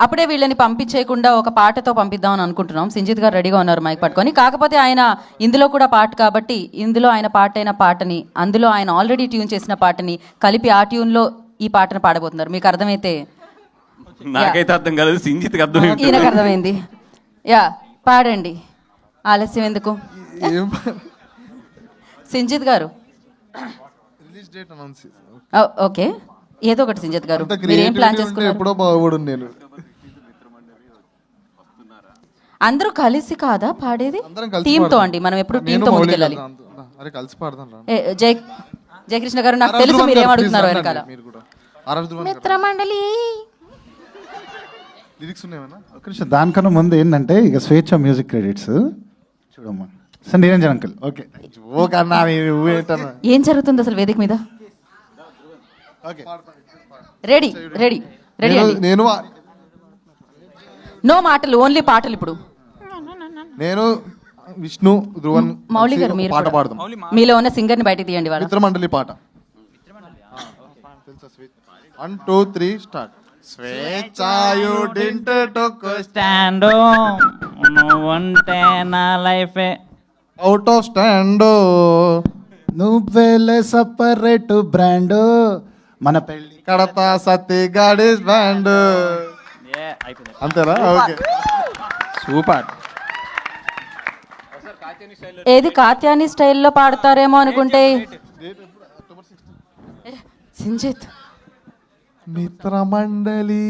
అప్పుడే వీళ్ళని పంపించేయకుండా ఒక పాటతో పంపిద్దామని అనుకుంటున్నాం. సింజిత్ గారు రెడీగా ఉన్నారు మైక్ పట్టుకొని. కాకపోతే ఆయన ఇందులో కూడా పాట కాబట్టి ఇందులో ఆయన పాట అయిన పాటని అందులో ఆయన ఆల్రెడీ ట్యూన్ చేసిన పాటని కలిపి ఆ ట్యూన్లో ఈ పాటను పాడబోతున్నారు. మీకు అర్థమైతే? నాకైతే అర్థం కాలేదు. అర్థం ఏంటి? ఈయనకు అర్థమైంది. యా పాడండి. ఆలస్యం ఎందుకు? సింజిత్ గారు. ఓకే. ఏదో ఒకటి సింజిత్ గారు. మీరు ఏం ప్లాన్ చేసుకున్నారు? ఎప్పుడో బాగుపడు నేను. అందరూ కలిసి కాదా పాడేది? టీమ్తో. అండి మనం ఎప్పుడు టీమ్తో ముందుకెళ్ళాలి. కలిసి పాడదాం ఏ, జై జయకృష్ణ గారు నాకు తెలుసు మీరు ఏమడుగుతున్నారు please వెనకాల. లిరిక్స్ ఉన్నాయన్నా దానికన్నా ముందు ఏంటంటే ఇక స్వేచ్ఛ మ్యూజిక్ క్రెడిట్స్ చూడమ్మా. సార్ నిరంజన్ అంకుల్ ఓకే ఏం జరుగుతుంది అసలు వేదిక మీద? ఓకే రెడీ రెడీ రెడీ నేను నో మాటలు ఓన్లీ పాటలు ఇప్పుడు. నేను విష్ణు ధ్రువన్ మౌలి గారు మీరు పాట. పాడదాం మీలో ఉన్న సింగర్ని బయటికి తీయండి వాళ్ళ. మిత్రమండలి పాట. One two three start. స్వేచ్ఛాయు డింట్ టొక్కు స్టాండ్. నువ్వంటే నా లైఫే. Out of stand. నువ్వేలే సపరేట్ బ్రాండ్. మన పెళ్ళి కడతా సత్తి గాడీస్ అయిపోయింది. అంతేనా? ఓకే. సూపర్. ఏది కాత్యాని స్టైల్లో పాడతారేమో అనుకుంటే. సింజిత్. మిత్రమండలి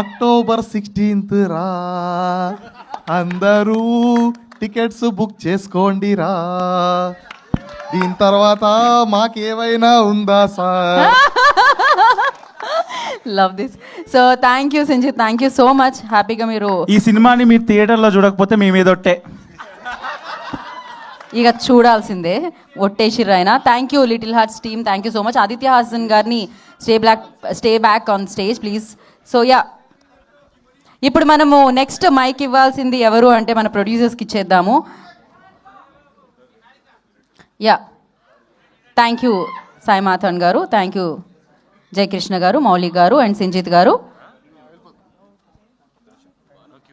అక్టోబర్ సిక్స్టీన్త్ రా. అందరూ టికెట్స్ బుక్ చేసుకోండి రా. దీని తర్వాత మాకేమైనా ఉందా sir? Love this so thank you Sinjith thank you so much హ్యాపీగా మీరు ఈ సినిమాని మీరు థియేటర్లో చూడకపోతే మేము ఏదొట్టే ఇక చూడాల్సిందే. ఒట్టేసిర్రు ఆయన thank you little hearts team thank you so much Aditya Hasan గారిని stay block stay back on stage please. So yeah ఇప్పుడు మనము నెక్స్ట్ మైక్ ఇవ్వాల్సింది ఎవరు అంటే మన ప్రొడ్యూసర్స్కి ఇచ్చేద్దాము. Yeah thank you Sai Mathan garu. Thank you Jayakrishna గారు మౌలి గారు అండ్ సింజిత్ గారు.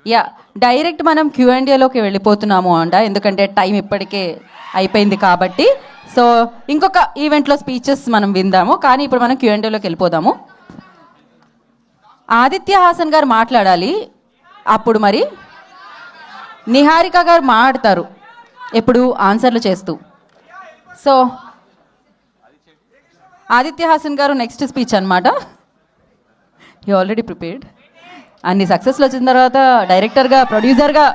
యా డైరెక్ట్ మనం క్యూఎండిఏలోకి వెళ్ళిపోతున్నాము అంట ఎందుకంటే టైం ఇప్పటికే అయిపోయింది కాబట్టి. సో ఇంకొక ఈవెంట్లో స్పీచెస్ మనం విందాము. కానీ ఇప్పుడు మనం క్యూఎండిఏలోకి వెళ్ళిపోదాము. ఆదిత్య హాసన్ గారు మాట్లాడాలి. అప్పుడు మరి నిహారిక గారు మాడతారు ఎప్పుడు ఆన్సర్లు చేస్తూ. So Aditya Hasan garu next speech అనమాట యూ ఆల్రెడీ ప్రిపేర్డ్ అన్ని సక్సెస్లు వచ్చిన తర్వాత డైరెక్టర్గా ప్రొడ్యూసర్గా